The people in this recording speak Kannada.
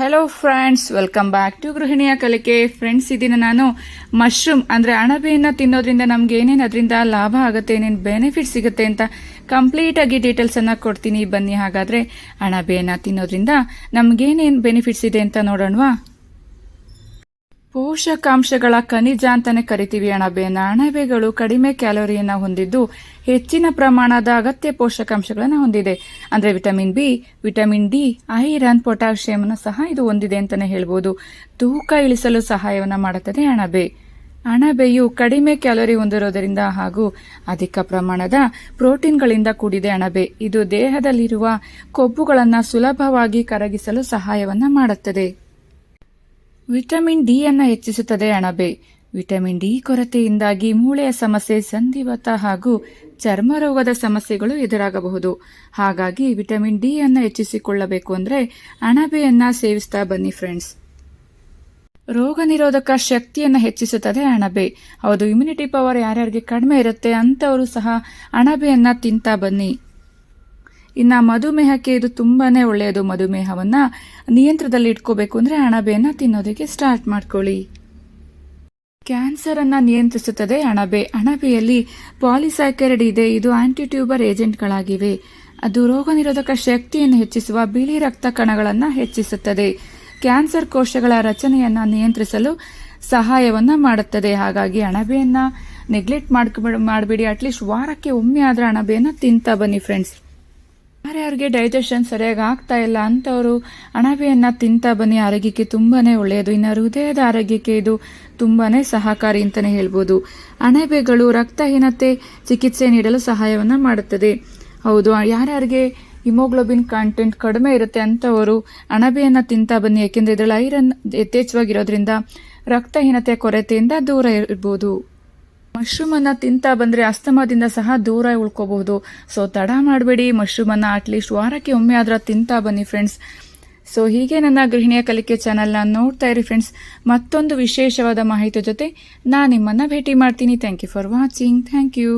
Hello friends welcome back to ಗೃಹಿಣಿಯ ಕಲಿಕೆ ಫ್ರೆಂಡ್ಸ್ ಇದೀನ ನಾನು. ಮಶ್ರೂಮ್ ಅಂದರೆ ಅಣಬೆಯನ್ನು ತಿನ್ನೋದ್ರಿಂದ ನಮ್ಗೆ ಏನೇನು ಅದರಿಂದ ಲಾಭ ಆಗುತ್ತೆ, ಏನೇನು ಬೆನಿಫಿಟ್ ಸಿಗುತ್ತೆ ಅಂತ ಕಂಪ್ಲೀಟ್ ಆಗಿ ಡೀಟೇಲ್ಸ್ ಅನ್ನ ಕೊಡ್ತೀನಿ. ಬನ್ನಿ ಹಾಗಾದ್ರೆ ಅಣಬೆಯನ್ನು ತಿನ್ನೋದ್ರಿಂದ ನಮ್ಗೇನೇನು ಬೆನಿಫಿಟ್ಸ್ ಇದೆ ಅಂತ ನೋಡೋಣವಾ? ಪೋಷಕಾಂಶಗಳ ಖನಿಜ ಅಂತಾನೆ ಕರಿತೀವಿ ಅಣಬೆಯನ್ನು ಅಣಬೆಗಳು ಕಡಿಮೆ ಕ್ಯಾಲೋರಿಯನ್ನ ಹೊಂದಿದ್ದು ಹೆಚ್ಚಿನ ಪ್ರಮಾಣದ ಅಗತ್ಯ ಪೋಷಕಾಂಶಗಳನ್ನು ಹೊಂದಿದೆ. ಅಂದ್ರೆ vitamin B, vitamin D, iron potassium ಸಹ ಇದು ಹೊಂದಿದೆ ಅಂತಾನೆ ಹೇಳ್ಬೋದು. ತೂಕ ಇಳಿಸಲು ಸಹಾಯವನ್ನ ಮಾಡುತ್ತದೆ ಅಣಬೆ ಅಣಬೆಯು ಕಡಿಮೆ ಕ್ಯಾಲೋರಿ ಹೊಂದಿರೋದರಿಂದ ಹಾಗೂ ಅಧಿಕ ಪ್ರಮಾಣದ ಪ್ರೋಟೀನ್ಗಳಿಂದ ಕೂಡಿದೆ ಅಣಬೆ ಇದು ದೇಹದಲ್ಲಿರುವ ಕೊಬ್ಬುಗಳನ್ನು ಸುಲಭವಾಗಿ ಕರಗಿಸಲು ಸಹಾಯವನ್ನು ಮಾಡುತ್ತದೆ. ವಿಟಮಿನ್ ಡಿ ಅನ್ನ ಹೆಚ್ಚಿಸುತ್ತದೆ ಅಣಬೆ. ವಿಟಮಿನ್ ಡಿ ಕೊರತೆಯಿಂದಾಗಿ ಮೂಳೆಯ ಸಮಸ್ಯೆ, ಸಂಧಿವಾತ ಹಾಗೂ ಚರ್ಮ ರೋಗದ ಸಮಸ್ಯೆಗಳು ಎದುರಾಗಬಹುದು. ಹಾಗಾಗಿ ವಿಟಮಿನ್ ಡಿ ಅನ್ನ ಹೆಚ್ಚಿಸಿಕೊಳ್ಳಬೇಕು ಅಂದರೆ ಅಣಬೆಯನ್ನ ಸೇವಿಸ್ತಾ ಬನ್ನಿ ಫ್ರೆಂಡ್ಸ್ ರೋಗ ನಿರೋಧಕ ಶಕ್ತಿಯನ್ನು ಹೆಚ್ಚಿಸುತ್ತದೆ ಅಣಬೆ. ಹೌದು ಇಮ್ಯುನಿಟಿ ಪವರ್ ಯಾರ್ಯಾರಿಗೆ ಕಡಿಮೆ ಇರುತ್ತೆ ಅಂಥವರು ಸಹ ಅಣಬೆಯನ್ನ ತಿಂತಾ ಬನ್ನಿ. ಇನ್ನು ಮಧುಮೇಹಕ್ಕೆ ಇದು ತುಂಬಾನೇ ಒಳ್ಳೆಯದು. ಮಧುಮೇಹವನ್ನು ನಿಯಂತ್ರದಲ್ಲಿ ಇಟ್ಕೋಬೇಕು ಅಂದ್ರೆ ಅಣಬೆಯನ್ನ ತಿನ್ನೋದಕ್ಕೆ ಸ್ಟಾರ್ಟ್ ಮಾಡ್ಕೊಳ್ಳಿ. ಕ್ಯಾನ್ಸರ್ ಅನ್ನ ನಿಯಂತ್ರಿಸುತ್ತದೆ ಅಣಬೆ. ಅಣಬೆಯಲ್ಲಿ ಪಾಲಿಸೈಕರಿಡ್ ಇದೆ. ಇದು ಆಂಟಿಟ್ಯೂಬರ್ ಏಜೆಂಟ್ಗಳಾಗಿವೆ. ಅದು ರೋಗ ನಿರೋಧಕ ಶಕ್ತಿಯನ್ನು ಹೆಚ್ಚಿಸುವ ಬಿಳಿ ರಕ್ತ ಕಣಗಳನ್ನು ಹೆಚ್ಚಿಸುತ್ತದೆ. ಕ್ಯಾನ್ಸರ್ ಕೋಶಗಳ ರಚನೆಯನ್ನ ನಿಯಂತ್ರಿಸಲು ಸಹಾಯವನ್ನ ಮಾಡುತ್ತದೆ. ಹಾಗಾಗಿ ಅಣಬೆಯನ್ನು ನೆಗ್ಲೆಕ್ಟ್ ಮಾಡ್ಕೊಬೇಡ ಮಾಡಬೇಡಿ. ಅಟ್ಲೀಸ್ಟ್ ವಾರಕ್ಕೆ ಒಮ್ಮೆ ಆದ್ರೆ ಅಣಬೆಯನ್ನು ತಿಂತಾ ಬನ್ನಿ ಫ್ರೆಂಡ್ಸ್ ಯಾರ್ಯಾರಿಗೆ ಡೈಜೆಷನ್ ಸರಿಯಾಗಿ ಆಗ್ತಾ ಇಲ್ಲ ಅಂಥವರು ಅಣಬೆಯನ್ನ ತಿಂತಾ ಬನ್ನಿ. ಆರೋಗ್ಯಕ್ಕೆ ತುಂಬಾನೇ ಒಳ್ಳೆಯದು. ಇನ್ನು ಹೃದಯದ ಆರೋಗ್ಯಕ್ಕೆ ಇದು ತುಂಬಾನೇ ಸಹಕಾರಿ ಅಂತಾನೆ ಹೇಳ್ಬೋದು. ಅಣಬೆಗಳು ರಕ್ತಹೀನತೆ ಚಿಕಿತ್ಸೆ ನೀಡಲು ಸಹಾಯವನ್ನ ಮಾಡುತ್ತದೆ. ಹೌದು, ಯಾರ್ಯಾರಿಗೆ ಹಿಮೋಗ್ಲೋಬಿನ್ ಕಂಟೆಂಟ್ ಕಡಿಮೆ ಇರುತ್ತೆ ಅಂಥವರು ಅಣಬೆಯನ್ನ ತಿಂತಾ ಬನ್ನಿ. ಯಾಕೆಂದ್ರೆ ಇದರಲ್ಲಿ ಐರನ್ ಯಥೇಚ್ಛವಾಗಿರೋದ್ರಿಂದ ರಕ್ತಹೀನತೆಯ ಕೊರತೆಯಿಂದ ದೂರ ಇರ್ಬೋದು. ಮಶ್ರೂಮ್ ಅನ್ನ ತಿಂತಾ ಬಂದ್ರೆ ಅಸ್ತಮಾದಿಂದ ಸಹ ದೂರ ಉಳ್ಕೋಬಹುದು. ಸೊ ತಡ ಮಾಡಬೇಡಿ ಮಶ್ರೂಮ್ ಅನ್ನ ಅಟ್ಲೀಸ್ಟ್ ವಾರಕ್ಕೆ ಒಮ್ಮೆ ಆದ್ರ ತಿಂತಾ ಬನ್ನಿ ಫ್ರೆಂಡ್ಸ್ ಸೊ ಹೀಗೆ ನನ್ನ ಗೃಹಿಣಿಯ ಕಲಿಕೆ ಚಾನಲ್ನ ನೋಡ್ತಾ ಇರಿ ಫ್ರೆಂಡ್ಸ್ ಮತ್ತೊಂದು ವಿಶೇಷವಾದ ಮಾಹಿತಿ ಜೊತೆ ನಾನು ನಿಮ್ಮನ್ನ ಭೇಟಿ ಮಾಡ್ತೀನಿ. Thank you for watching thank you